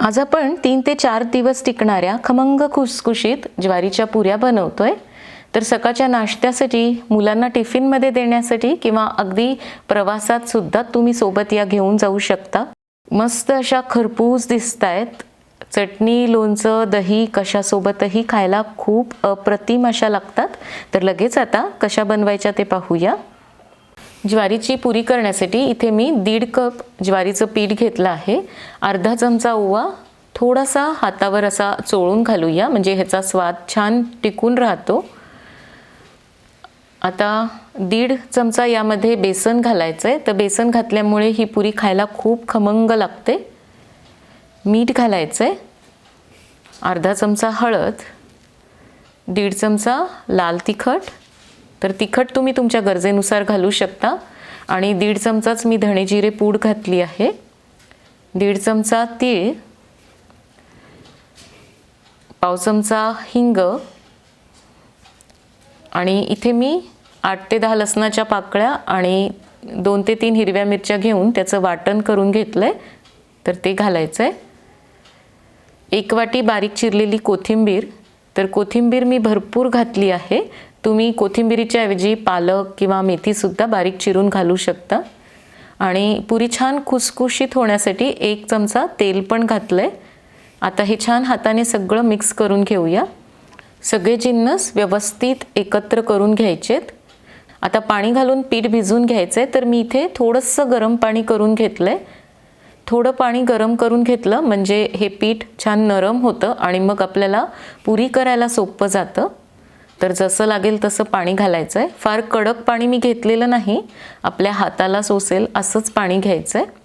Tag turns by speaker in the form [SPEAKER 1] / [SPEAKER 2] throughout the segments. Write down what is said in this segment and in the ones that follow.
[SPEAKER 1] आज आपण तीन ते चार दिवस टिकणाऱ्या खमंग खुसखुशीत ज्वारीच्या पुऱ्या बनवतोय. तर सकाळच्या नाश्त्यासाठी मुलांना टिफिनमध्ये देण्यासाठी किंवा अगदी प्रवासात सुद्धा तुम्ही सोबत या घेऊन जाऊ शकता. मस्त अशा खरपूस दिसत आहेत चटणी लोणचं दही कशासोबतही खायला खूप अप्रतिम अशा लागतात. तर लगेच आता कशा बनवायच्या ते पाहूया. ज्वारीची पुरी करण्यासाठी इथे मी दीड कप ज्वारीचं पीठ घेतलं आहे. अर्धा चमचा ओवा थोडासा हातावर असा चोळून घालूया म्हणजे ह्याचा स्वाद छान टिकून राहतो. आता दीड चमचा यामध्ये बेसन घालायचं आहे तर बेसन घातल्यामुळे ही पुरी खायला खूप खमंग लागते. मीठ घालायचं आहे अर्धा चमचा हळद दीड चमचा लाल तिखट तर तिखट तुम्ही तुमच्या गरजेनुसार घालू शकता. आणि दीड चमचाच मी धणे जिरे पूड घातली आहे. दीड चमचा तीळ. पाव चमचा हिंग. आणि इथे मी आठ ते दहा लसणाच्या पाकळ्या आणि दोन ते तीन हिरव्या मिरच्या घेऊन त्याचं वाटण करून घेतलं आहे तर ते घालायचं आहे एक वाटी बारीक चिरलेली कोथिंबीर. तर कोथिंबीर मी भरपूर घातली आहे. तुम्ही कोथिंबिरीच्या ऐवजी पालक किंवा मेथीसुद्धा बारीक चिरून घालू शकता. आणि पुरी छान खुसखुशीत होण्यासाठी एक चमचा तेल पण घातलं आहे आता हे छान हाताने सगळं मिक्स करून घेऊया. सगळे जिन्नस व्यवस्थित एकत्र करून घ्यायचेत. आता पाणी घालून पीठ भिजवून घ्यायचं आहे तर मी इथे थोडंसं गरम पाणी करून घेतलं आहे थोडं पाणी गरम करून घेतलं म्हणजे हे पीठ छान नरम होतं आणि मग आपल्याला पुरी करायला सोपं जातं. तर जसं लागेल तसं पाणी घालायचं आहे फार कडक पाणी मी घेतलेलं नाही. आपल्या हाताला सोसेल असंच पाणी घ्यायचं आहे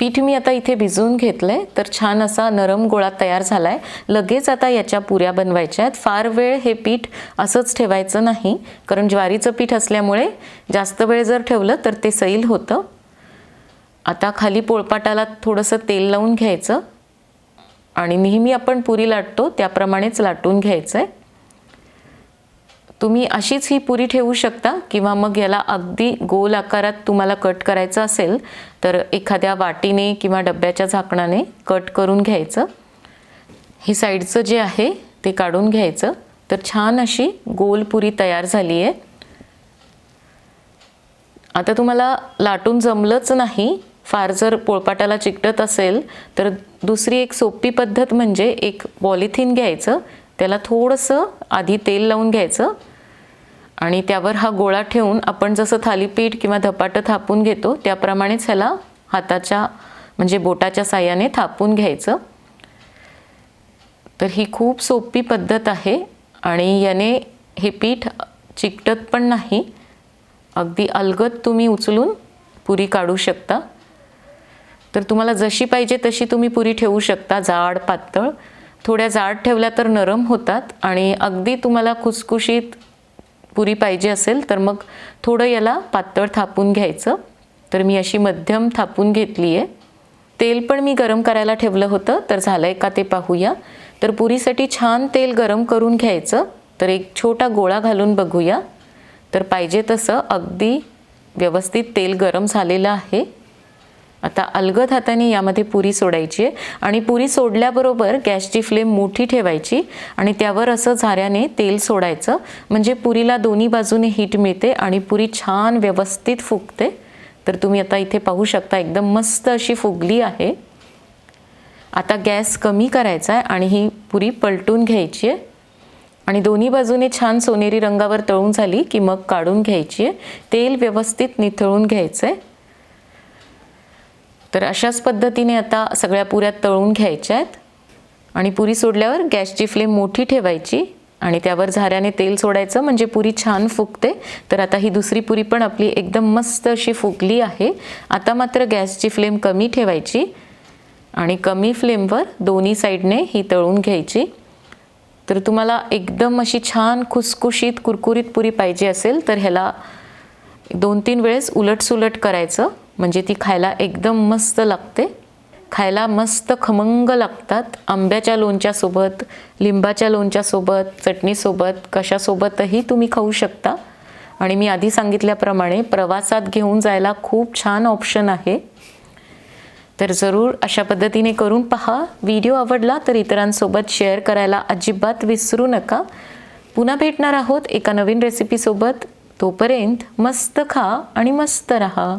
[SPEAKER 1] पीठ मी आता इथे भिजवून घेतलं आहे तर छान असा नरम गोळा तयार झाला आहे लगेच आता याच्या पुऱ्या बनवायच्या आहेत. फार वेळ हे पीठ असंच ठेवायचं नाही. कारण ज्वारीचं पीठ असल्यामुळे जास्त वेळ जर ठेवलं तर ते सैल होतं. आता खाली पोळपाटाला थोडंसं तेल लावून घ्यायचं. आणि नेहमी आपण पुरी लाटतो त्याप्रमाणेच लाटून घ्यायचं आहे तुम्ही अशीच ही पुरी ठेवू शकता किंवा मग याला अगदी गोल आकारात तुम्हाला कट करायचं असेल तर एखाद्या वाटीने किंवा डब्याच्या झाकणाने कट करून घ्यायचं. हे साईडचं जे आहे ते काढून घ्यायचं. तर छान अशी गोल पुरी तयार झाली आहे. आता तुम्हाला लाटून जमलंच नाही फार जर पोळपाटाला चिकटत असेल तर दुसरी एक सोपी पद्धत म्हणजे एक पॉलिथिन घ्यायचं. त्याला थोडंसं आधी तेल लावून घ्यायचं आणि त्यावर हा गोळा ठेवून आपण जसं थालीपीठ किंवा धपाटं थापून घेतो त्याप्रमाणेच ह्याला हाताच्या म्हणजे बोटाच्या साह्याने थापून घ्यायचं. तर ही खूप सोपी पद्धत आहे आणि याने हे पीठ चिकटत पण नाही. अगदी अलगद तुम्ही उचलून पुरी काढू शकता. तर तुम्हाला जशी पाहिजे तशी तुम्ही पुरी ठेवू शकता जाड पातळ. थोड्या जाड ठेवल्या तर नरम होतात आणि अगदी तुम्हाला खुसखुशीत पुरी पाहिजे असेल तर मग थोडं याला पातळ थापून घ्यायचं. तर मी अशी मध्यम थापून घेतली आहे. तेल पण मी गरम करायला ठेवलं होतं तर झालं आहे का ते पाहूया. तर पुरीसाठी छान तेल गरम करून घ्यायचं. तर एक छोटा गोळा घालून बघूया. तर पाहिजे तसं अगदी व्यवस्थित तेल गरम झालेलं आहे. आता अलगद हाताने यामध्ये पुरी सोडायची आहे. आणि पुरी सोडल्याबरोबर गॅसची फ्लेम मोठी ठेवायची आणि त्यावर असं झाऱ्याने तेल सोडायचं. म्हणजे पुरीला दोन्ही बाजूने हीट मिळते आणि पुरी छान व्यवस्थित फुगते. तर तुम्ही आता इथे पाहू शकता एकदम मस्त अशी फुगली आहे. आता गॅस कमी करायचा आहे आणि ही पुरी पलटून घ्यायची आहे. आणि दोन्ही बाजूने छान सोनेरी रंगावर तळून झाली की मग काढून घ्यायची आहे. तेल व्यवस्थित निथळून घ्यायचं आहे तर अशाच पद्धतीने आता सगळ्या पुऱ्या तळून घ्यायच्या आहेत. आणि पुरी सोडल्यावर गॅसची फ्लेम मोठी ठेवायची आणि त्यावर झाऱ्याने तेल सोडायचं म्हणजे पुरी छान फुगते. तर आता ही दुसरी पुरी पण आपली एकदम मस्त अशी फुगली आहे. आता मात्र गॅसची फ्लेम कमी ठेवायची आणि कमी फ्लेमवर दोन्ही साईडने ही तळून घ्यायची. तर तुम्हाला एकदम अशी छान खुसखुशीत कुरकुरीत पुरी पाहिजे असेल तर ह्याला दोन तीन वेळेस उलटसुलट करायचं. म्हणजे ती खायला एकदम मस्त लागते. खायला मस्त खमंग लागतात. आंब्याच्या लोणच्यासोबत लिंबाच्या लोणच्यासोबत चटणीसोबत कशासोबतही तुम्ही खाऊ शकता. आणि मी आधी सांगितल्याप्रमाणे प्रवासात घेऊन जायला खूप छान ऑप्शन आहे. तर जरूर अशा पद्धतीने करून पहा. व्हिडिओ आवडला तर इतरांसोबत शेअर करायला अजिबात विसरू नका. पुन्हा भेटणार आहोत एका नवीन रेसिपीसोबत तोपर्यंत मस्त खा आणि मस्त रहा.